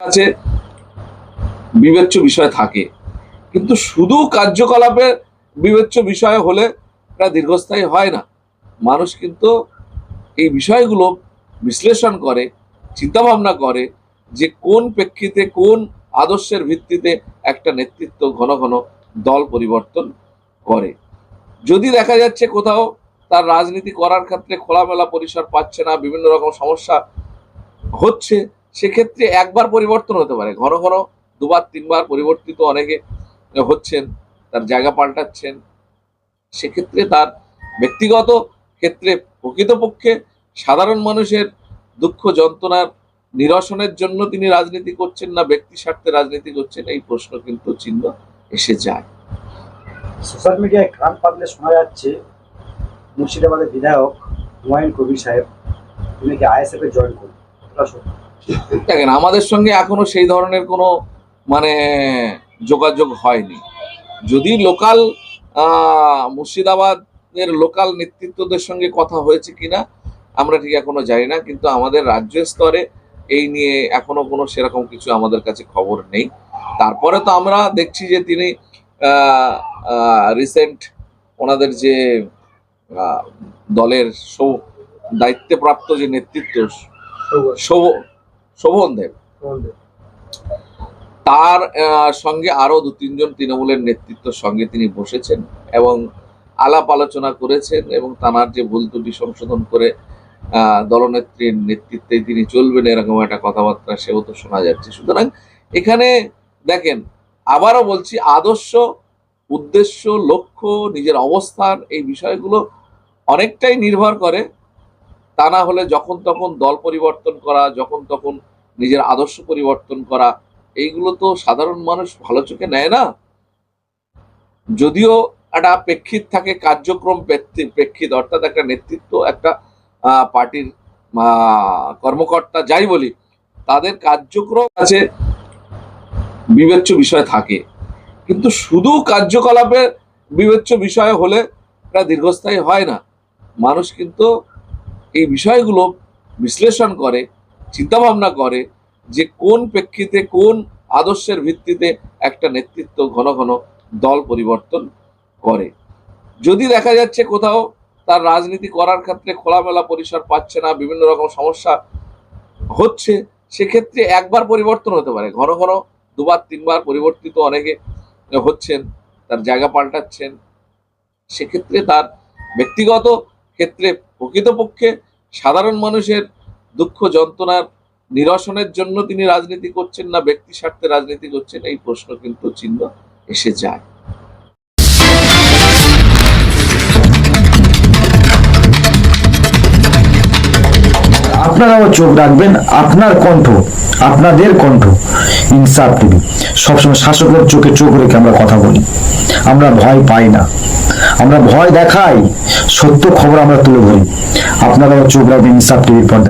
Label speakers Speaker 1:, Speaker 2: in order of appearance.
Speaker 1: কাছে বিবেচ্য বিষয় থাকে। কিন্তু শুধু কার্যকলাপে বিবেচ্য বিষয় হলে এটা দীর্ঘস্থায়ী হয় না। মানুষ কিন্তু এই বিষয়গুলো বিশ্লেষণ করে, চিন্তাভাবনা করে যে কোন প্রেক্ষিতে, কোন আদর্শের ভিত্তিতে একটা নেতৃত্ব ঘন ঘন দল পরিবর্তন করে। যদি দেখা যাচ্ছে কোথাও তার রাজনীতি করার ক্ষেত্রে খোলামেলা পরিসর পাচ্ছে না, বিভিন্ন রকম সমস্যা হচ্ছে সেক্ষেত্রে একবার পরিবর্তন হতে পারে। ঘন ঘন দুবার, তিনবার পরিবর্তিত অনেকে হচ্ছেন, তার জায়গা পাল্টাচ্ছেন। সেক্ষেত্রে তার ব্যক্তিগত ক্ষেত্রে প্রকৃতপক্ষে সাধারণ মানুষের দুঃখ, যন্ত্রণার নিরসনের জন্য তিনি রাজনীতি করছেন না, ব্যক্তি স্বার্থে রাজনীতি করছেন, এই প্রশ্ন কিন্তু চিহ্ন এসে যায়।
Speaker 2: সোশ্যাল মিডিয়ায় কান পাতলে শোনা যাচ্ছে, মুর্শিদাবাদের বিধায়ক হুমায়ুন কবির সাহেব তিনি কি আইএসএফ জয়েন সত্যি?
Speaker 1: দেখেন, আমাদের সঙ্গে এখনও সেই ধরনের কোনো মানে যোগাযোগ হয়নি। যদি লোকাল মুর্শিদাবাদের লোকাল নেতৃত্বদের সঙ্গে কথা হয়েছে কিনা, আমরা ঠিক এখনও জানি না, কিন্তু আমাদের রাজ্য স্তরে এই নিয়ে এখনও কোনো সেরকম কিছু আমাদের কাছে খবর নেই। তারপরে তো আমরা দেখছি যে তিনি রিসেন্ট ওনাদের যে দলের সৌ, দায়িত্বপ্রাপ্ত যে নেতৃত্ব শোভ- শোভন দেব। তার সঙ্গে আরও দু তিনজন তৃণমূলের নেতৃত্বের সঙ্গে তিনি বসেছেন এবং আলাপ আলোচনা করেছেন এবং তানার যে ভুল ত্রুটি সংশোধন করে দলনেত্রীর নেতৃত্বে তিনি চলবেন এরকম একটা কথাবার্তা সেও তো শোনা যাচ্ছে। সুতরাং এখানে দেখেন আবারও বলছি আদর্শ উদ্দেশ্য লক্ষ্য নিজের অবস্থান এই বিষয়গুলো অনেকটাই নির্ভর করে। তা না হলে যখন তখন দল পরিবর্তন করা, যখন তখন নিজের আদর্শ পরিবর্তন করা, এইগুলো তো সাধারণ মানুষ ভালো চোখে নেয় না। যদিও একটা প্রেক্ষিত থাকে, কার্যক্রম প্রেক্ষি- প্রেক্ষিত, অর্থাৎ একটা নেতৃত্ব, একটা পার্টির কর্মকর্তা যাই বলি, তাদের কার্যক্রম আছে, বিবেচ্য বিষয় থাকে। কিন্তু শুধু কার্যকলাপে বিবেচ্য বিষয় হলে এটা দীর্ঘস্থায়ী হয় না। মানুষ কিন্তু এই বিষয়গুলো বিশ্লেষণ করে, চিন্তাভাবনা করে যে কোন প্রেক্ষিতে, কোন আদর্শের ভিত্তিতে একটা নেতৃত্ব ঘন ঘন দল পরিবর্তন করে। যদি দেখা যাচ্ছে কোথাও তার রাজনীতি করার ক্ষেত্রে খোলামেলা পরিসর পাচ্ছে না, বিভিন্ন রকম সমস্যা হচ্ছে, সেক্ষেত্রে একবার পরিবর্তন হতে পারে। ঘন ঘন দুবার, তিনবার পরিবর্তিত অনেকে হচ্ছেন, তার জায়গা পাল্টাচ্ছেন, সেক্ষেত্রে তার ব্যক্তিগত ক্ষেত্রে প্রকৃতপক্ষে সাধারণ মানুষের দুঃখ যন্ত্রণার নিরসনের জন্য তিনি রাজনীতি করছেন না, ব্যক্তি স্বার্থে রাজনীতি করছেন, এই প্রশ্ন কিন্তু চিহ্ন এসে যায়।
Speaker 3: আপনারাও চোখ রাখবেন, আপনার কণ্ঠ, আপনাদের কণ্ঠ, ইনসাফ টিভি। সবসময় শাসকের চোখে চোখ রেখে আমরা কথা বলি। আমরা ভয় পাই না। আমরা ভয় দেখাই সত্য খবর আমরা তুলে ধরি। আপনারাও চোখ রাখবেন ইনসাফ টিভির পর্দায়।